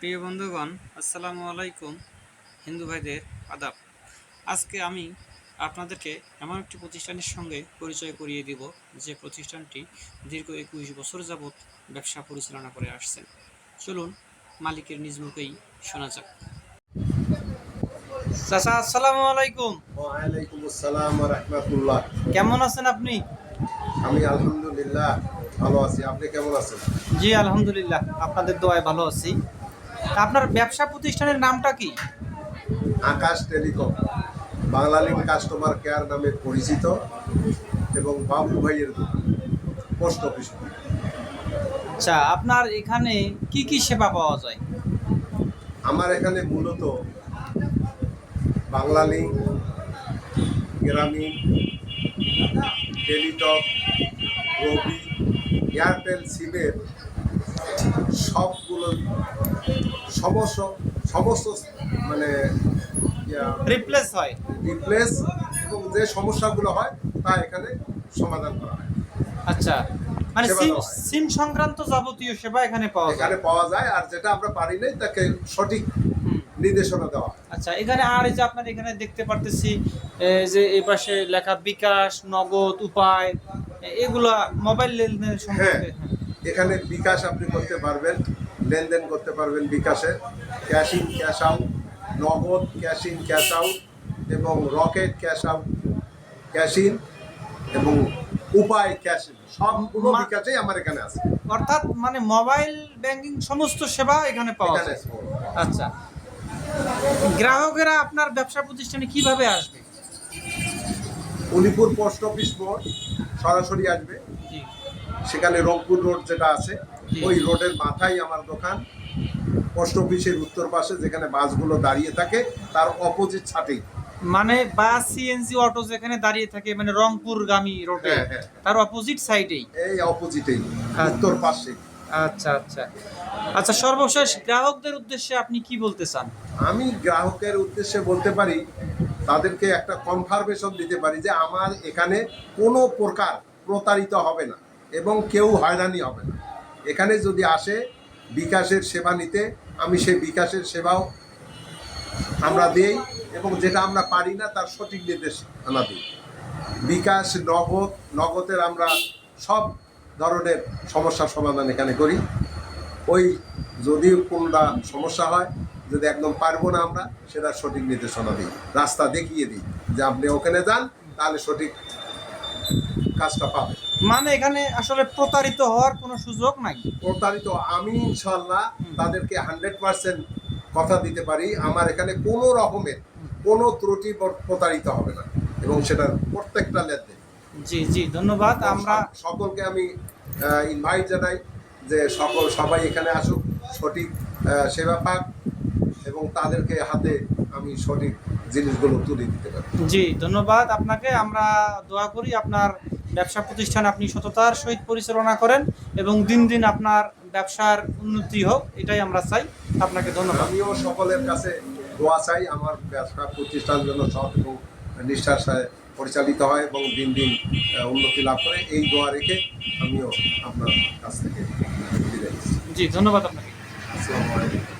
প্রিয় বন্ধুগণ আসসালামু আলাইকুম হিন্দু ভাইদের আদাব। আজকে আমি আপনাদেরকে এমন একটি প্রতিষ্ঠানের সঙ্গে পরিচয় করিয়ে দিব যে প্রতিষ্ঠানটি দীর্ঘ একুশ বছর যাবৎ ব্যবসা পরিচালনা করে আসছেন। চলুন মালিকের নিজ মুখেই শোনা যাক। চাচা আসসালামু আলাইকুম। ওয়ালাইকুম আসসালাম রহমতুল্লাহ। কেমন আছেন আপনি? আমি আলহামদুলিল্লাহ ভালো আছি। আপনি কেমন আছেন? জি আলহামদুলিল্লাহ। আপনাদের দোয়ায় ভালো আছি। আপনার ব্যবসা প্রতিষ্ঠানের নামটা কি? Akash telecom Banglalink customer care নামে পরিচিত এবং বাবু ভাইয়ের পোস্ট অফিস। আচ্ছা আপনার এখানে কি কি সেবা পাওয়া যায়? আমার এখানে মূলত বাংলালিংক গ্রামীণ টেলিটক রবি এয়ারটেল সিমের সবগুলো সমস্ত সমস্ত মানে রিপ্লেস হয়। রিপ্লেস এবং যে সমস্যাগুলো হয় তা এখানে সমাধান করা হয়। আচ্ছা। মানে সিম হয়। সংক্রান্ত যাবতীয় সেবা এখানে পাওয়া যায়? এখানে পাওয়া যায় আর যেটা আমরা পারি নাই তাকে সঠিক নির্দেশনা দেওয়া আচ্ছা এখানে আর যে আপনার এখানে দেখতে পারতেছি যে এই পাশে লেখা বিকাশ নগদ উপায় এগুলা মোবাইল লেনদেনের সম্পর্কে হ্যাঁ। এখানে বিকাশ আপনি করতে পারবেন লেনদেন করতে পারবেন বিকাশে। Cash in cash out Nagad cash in cash out এবং Rocket cash out cash in এবং উপায় ক্যাশ ইন। সবগুলো বিকাশেই আমার এখানে আছে। অর্থাৎ মানে মোবাইল ব্যাংকিং সমস্ত সেবা এখানে পাওয়া যায়। আচ্ছা। গ্রাহকেরা আপনার ব্যবসা প্রতিষ্ঠানে কীভাবে আসবে? উলিপুর পোস্ট অফিস মোড় সরাসরি আসবে। সেখানে রংপুর রোড যেটা আছে ওই রোডের মাথায় আমার দোকান। পোস্ট অফিসের উত্তর পাশে যেখানে বাসগুলো দাঁড়িয়ে থাকে তার অপোজিট ছাটেই। মানে বাস সিএনজি অটো যেখানে দাঁড়িয়ে থাকে মানে রংপুর গামী রোডে হ্যাঁ, হ্যাঁ। তার অপোজিট সাইডেই এই অপোজিটেই উত্তর পাশে। আচ্ছা আচ্ছা। আচ্ছা সর্বশেষ গ্রাহকদের উদ্দেশ্যে আপনি কি বলতে চান? আমি গ্রাহকের উদ্দেশ্যে বলতে পারি তাদেরকে একটা কনফার্মেশন দিতে পারি যে আমার এখানে কোনো প্রকার প্রতারিত হবে না। এবং কেউ হয়রানি হবে না। এখানে যদি আসে বিকাশের সেবা নিতে, আমি সেই বিকাশের সেবাও আমরা দেই এবং যেটা আমরা পারি না, তার সঠিক নির্দেশ আমরা দিই। বিকাশ, নগদ, নগদের আমরা সব ধরনের সমস্যার সমাধান এখানে করি। ওই যদি কোনটা সমস্যা হয়, যদি একদম পারব না আমরা, সেটা সঠিক নির্দেশনা দিই। রাস্তা দেখিয়ে দিই যে আপনি ওখানে যান, তাহলে সঠিক কাজটা পাবে মানে এখানে আসলে প্রতারিত হওয়ার কোনো সুযোগ নাই। প্রতারিত আমি ইনশাল্লাহ তাদেরকে হান্ড্রেড পার্সেন্ট কথা দিতে পারি। আমার এখানে কোনো রকমের কোনো ত্রুটি প্রতারিত হবে না এবং সেটার প্রত্যেকটা লেনদেন। জি জি ধন্যবাদ। আমরা সকলকে আমি ইনভাইট জানাই যে সকল সবাই এখানে আসুক সঠিক সেবা পাক এবং তাদেরকে হাতে আমি সঠিক জিনিসগুলো তুলে দিতে পারি। জি ধন্যবাদ আপনাকে। আমরা দোয়া করি আপনার ব্যবসা প্রতিষ্ঠান আপনি সততার সহিত পরিচালনা করেন এবং দিন দিন আপনার ব্যবসার উন্নতি হোক এটাই আমরা চাই। আপনাকে ধন্যবাদ। আমিও সকলের কাছে দোয়া চাই আমার ব্যবসা প্রতিষ্ঠান যেন সৎ এবং নিষ্ঠার সাথে পরিচালিত হয় এবং দিন দিন উন্নতি লাভ করে। এই দোয়া রেখে আমিও আপনার কাছ থেকে জি ধন্যবাদ আপনাকে। আসসালামু আলাইকুম।